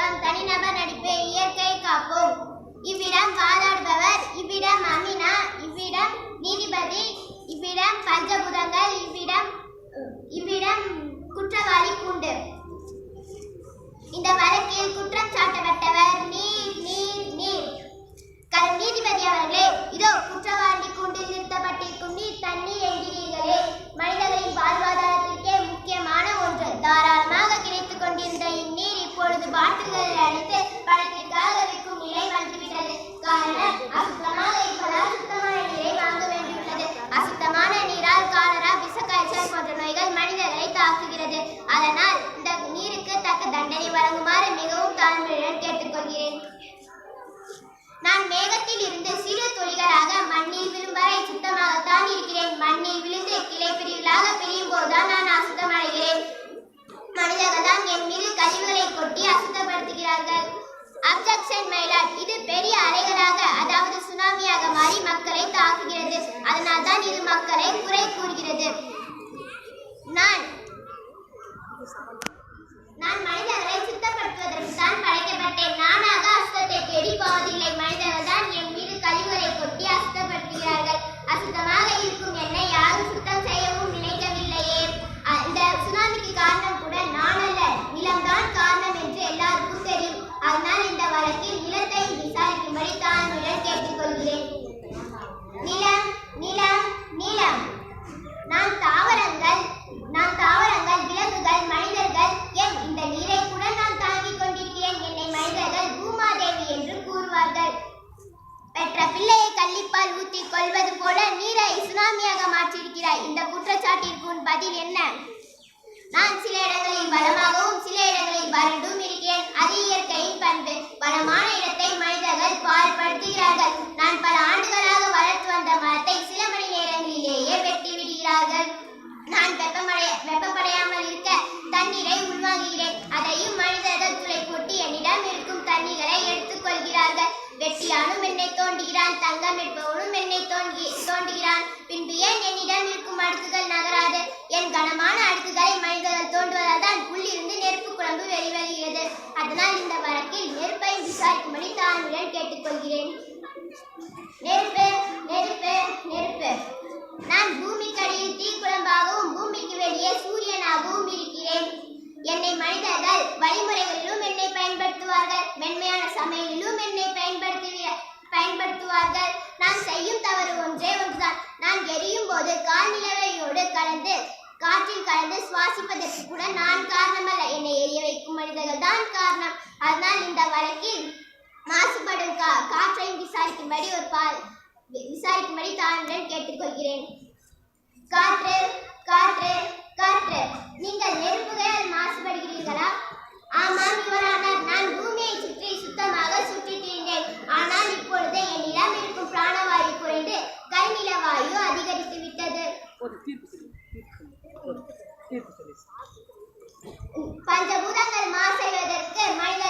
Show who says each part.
Speaker 1: இயக்கம் தனிநபர் நடிப்பு இயற்கை காப்போம். இவ்விடம் வாதாடுபவர் இவ்விடம் அமினா இவ்விடம் நீதிபதி இவ்விடம் பஞ்சபுதங்கள் இவ்விடம் இவ்விடம் குற்றவாளி கூண்டு. நான் மேகத்தில் இருந்து சிறு துளிகளாக மண்ணில் விழும் வரை சுத்தமாகத்தான் இருக்கிறேன். மண்ணில் விழுந்து கிளை பிரிவுகளாக பிரியும் போதுதான் நான் அசுத்தமடைகிறேன். மனிதர்கள் தான் என் மீது கழிவுகளை கொட்டி அசுத்தப்படுத்துகிறார்கள். அப்ஜெக்ஷன் மைலாட் இது பெரிய அலைகளாக அதாவது சுனாமியாக மாறி மக்களை தாக்குகிறது. அதனால் தான் இது மக்களை குறை கூறுகிறது. நான் நான் மனிதர்களை சுத்தப்படுத்துவதற்கு தான் படைக்கப்பட்டேன். நான் அசுத்தத்தை தேடி போவதில்லை மனிதர்கள் தான் என் மீது கழிவுகளை கொட்டி அசுத்தப்படுத்துகிறார்கள் அசுத்தமாக இருக்கும் என்னை யாரும் சுத்தம் செய்யவும் நினைக்கவில்லையே அ- இந்த சுனாமிக்கு காரணம் கூட நான் அல்ல நிலம்தான் காரணம் என்று எல்லாருக்கும் தெரியும் அதனால் இந்த வழக்கில் நிலத்தை விசாரிக்கும்படி தாழ்மையுடன் கேட்டுக்கொள்கிறேன் நிலம் நிலம் நிலம் நான் தாவரங்கள் நான் தாவரங்கள் விலங்குகள் மனிதர்கள் என் இந்த நீரை கூட நான் தாங்கிக் கொண்டிருக்கிறேன் என்னை மனிதர்கள் பூமாதேவி என்று கூறுவார்கள் பெற்ற பிள்ளையை கள்ளிப்பால் ஊத்தி கொள்வது போல நீரை சுனாமியாக மாற்றியிருக்கிறாய். இந்த குற்றச்சாட்டிற்கு உன் பதில் என்ன? நான் சில இடங்களில் பலமாகவும் சில இடங்களில் வறண்டும் இருக்கிறேன். நான் தங்கம் எடுப்பவனும் என்னை தோண்டி தோண்டுகிறான். பின்பு ஏன் என்னிடம் இருக்கும் அடுக்குகள் நகராது? என் கனமான அடுக்குகளை மனிதர்கள் தோண்டுவதால் தான் உள்ளிருந்து நெருப்பு குழம்பு வெளிவருகிறது அதனால் இந்த வழக்கில் நெருப்பை விசாரிக்கும்படி தாழ்மையுடன் கேட்டுக்கொள்கிறேன். நெருப்பு நெருப்பு நெருப்பு. நான் பூமிக்கடியில் தீக்குழம்பாகவும் பூமிக்கு வெளியே சூரியனாகவும் இருக்கிறேன். என்னை மனிதர்கள் வழிமுறைகளிலும் என்னை பயன்படுத்துவார்கள். மென்மையான சமையலிலும் என்னை பயன்படுத்துவீர்கள் பயன்படுத்துவார்கள். நான் செய்யும் தவறு ஒன்றே ஒன்றுதான். நான் எரியும் போது கால் நிலவையோடு கலந்து காற்றில் கலந்து சுவாசிப்பதற்கு கூட நான் காரணமல்ல. என்னை எரிய வைக்கும் மனிதர்கள் தான் காரணம். அதனால் இந்த வழக்கில் மாசுபடும் கா காற்றையும் விசாரிக்கும்படி ஒரு பால் வி- விசாரிக்கும்படி தாழ்வுடன் கேட்டுக்கொள்கிறேன். காற்று காற்று காற்று. நீங்கள் நெருப்புகளால் மாசுபடுகிறீர்களா? பஞ்சபூதங்கள் மாசைவதற்கு மனித